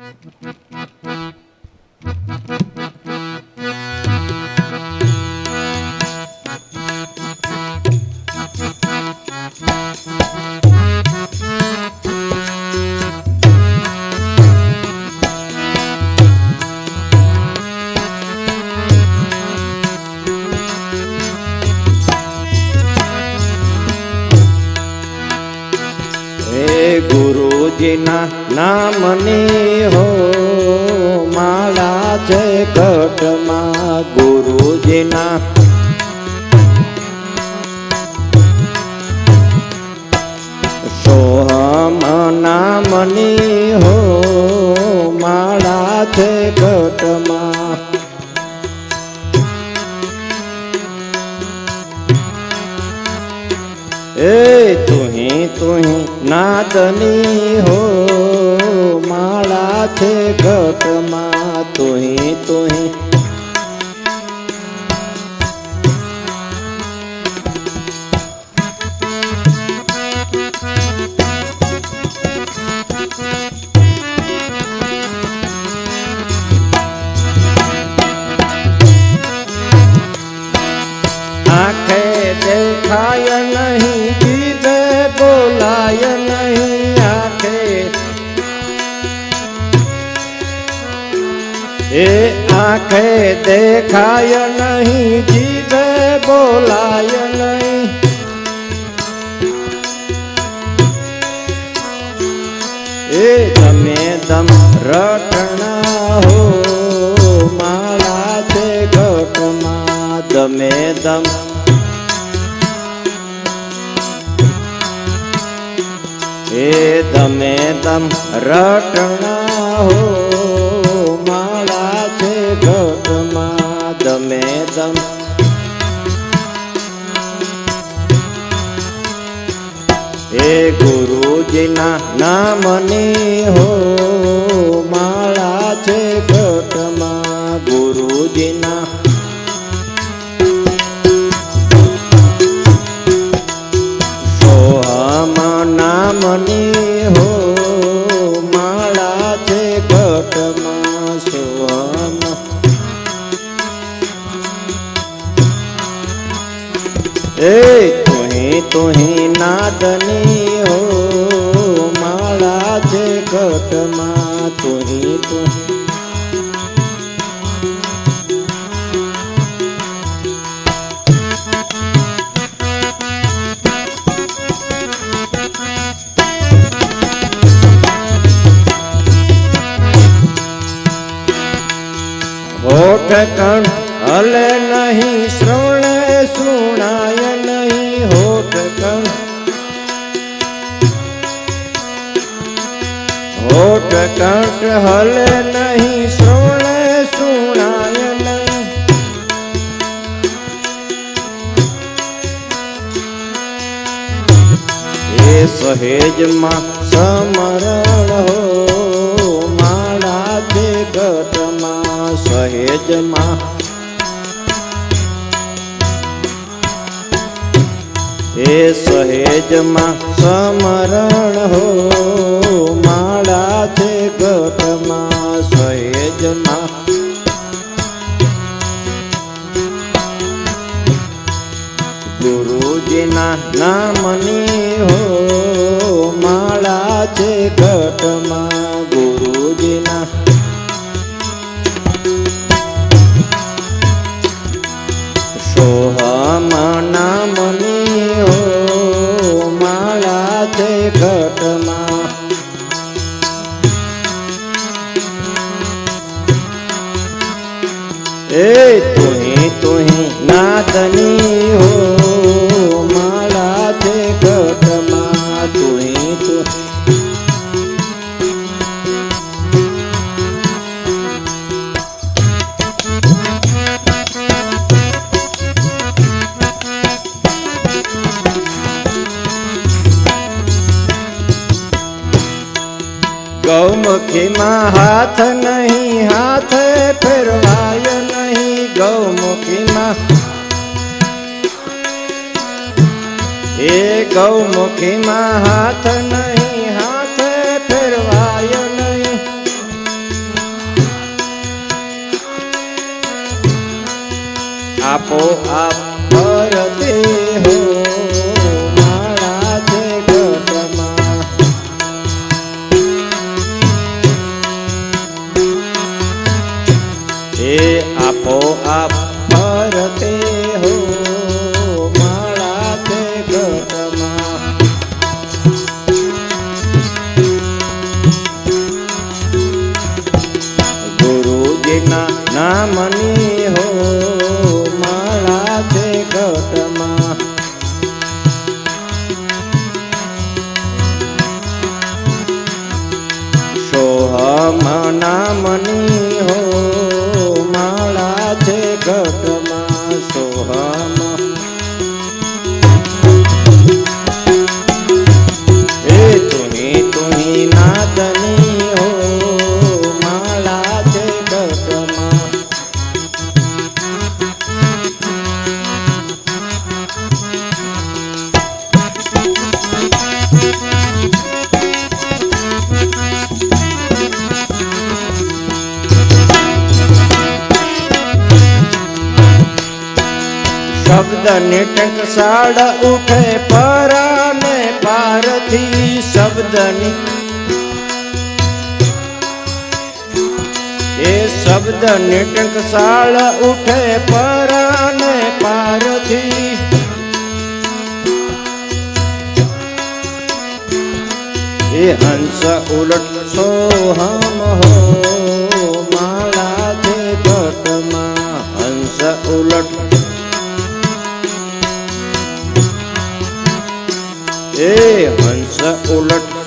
Mm-hmm. નામની હો માળા છે કટમાં ગુરુજીના. સોહમ નામની હો માળા છે કટમાં એ તુહી તુહી નાદની હો માળા છે ઘટમાં તુહી તુહી એ આંખે દેખાય નહીં, જીભે બોલાય નહીં. એ તમે દમ રટણા હો, માળા છે ઘટમાં. તમે દમ એ તમે દમ રટણા હો ગુરુજીના નામની હો. હોઠ કણ હલે નહીં, શ્રવણે સુણાય નહીં હો કણ. હો કંઠ હલે નહીં, શ્રવણે સુણાય નહીં. એ સહેજમાં સમરણ સહેજમાં સમરણ હો માળા છે ઘટમાં સહેજમાં. ગુરુજીના નામની હો માળા છે ઘટમાં નાદની હો માળા છે ઘટમાં તુહી તું. ગૌમુખીમાં હાથ ગૌમુખીમાં હાથ નહીં હાથ ફેરવાયો નહીં. આપો આપ શબ્દની એ શબ્દ ને ટંકસાળ ઉઠે પરાને પારથી. એ હંસ ઉલટ સોહમ હો માળા છે ઘટમાં. હંસ ઉલટ એ હંસ ઉલટ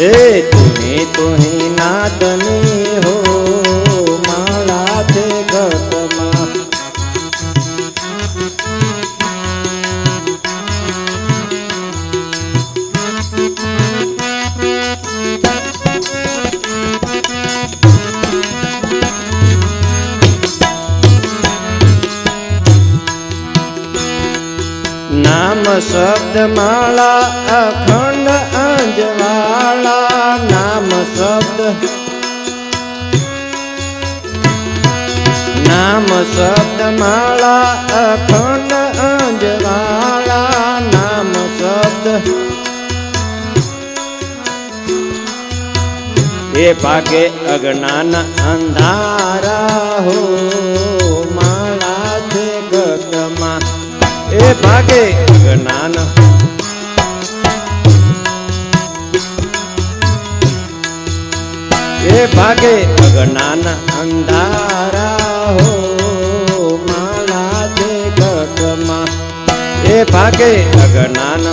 એ તુહી તુહી નાદની હો માળા છે ગતમાં નામ શબ્દ માળા અખંડ અંજવાળા નામ શબ્દ. નામ શબ્દ માળા અખંડ અંજવાળા નામ શબ્દ. એ ભાગે અજ્ઞાન અંધારા હો માળા છે ગગમાં. એ ભાગે જ્ઞાન ભાગે અજ્ઞાન અંધારા હો માળા દે ઘટમાં એ ભાગે અજ્ઞાન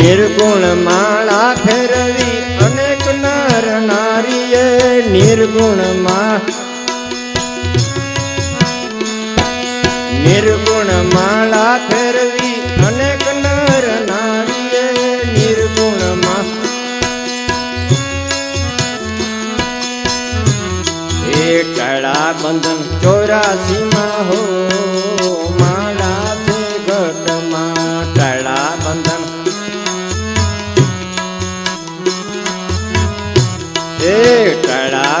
નિર્ગુણ માળા ફેરવી અનેક નર નારીએ નિર્ગુણમાં નિર્ગુણ માળા ફેરવી અનેક નર નારીએ નિર્ગુણમાં એ કળા બંધન ચોરાસીમાં હો, માળા છે ઘટમાં. કળા બંધન. એ કળા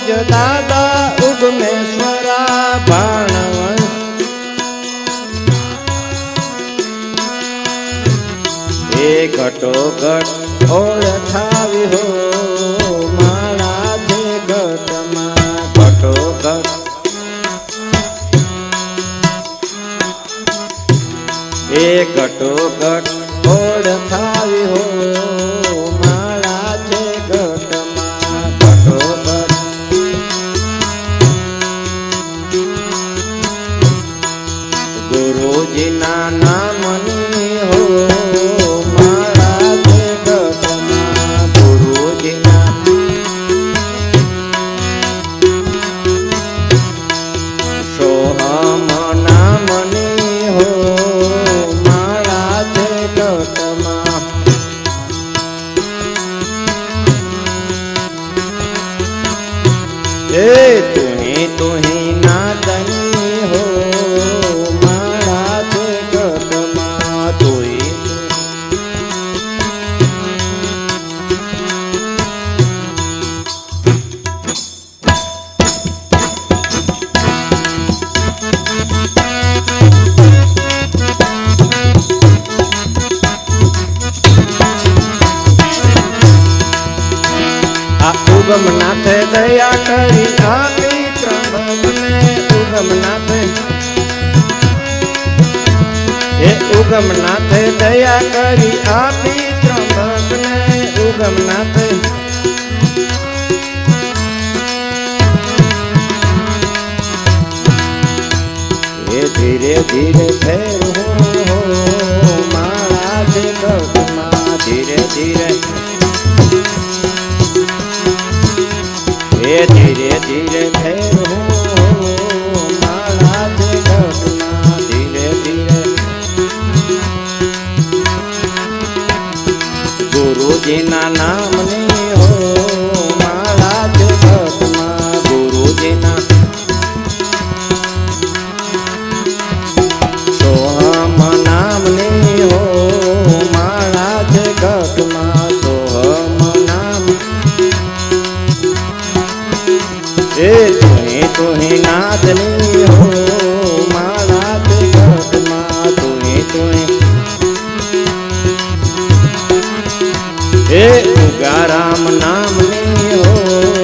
ફોજ દાદા ઉગમેશ્વરા બાણવંશ એ ઘટો ઘટ ઓળખાવી હો મારા જે ઘટમાં ઘટો ઘટ એ ઘટો ઘટ એ તું તુહી નાદની દયા કરી આપી ત્રંબકને ઉગમ નાથે હે ઉગમ નાથે દયા કરી આપી ત્રંબકને ઉગમ નાથે એ ધીરે ધીરે ફેર એ ધીરે એ તુહે તુહે નાદની હો મારા જગતમાં તુહે તુહે એ ઉગારામ નામની હો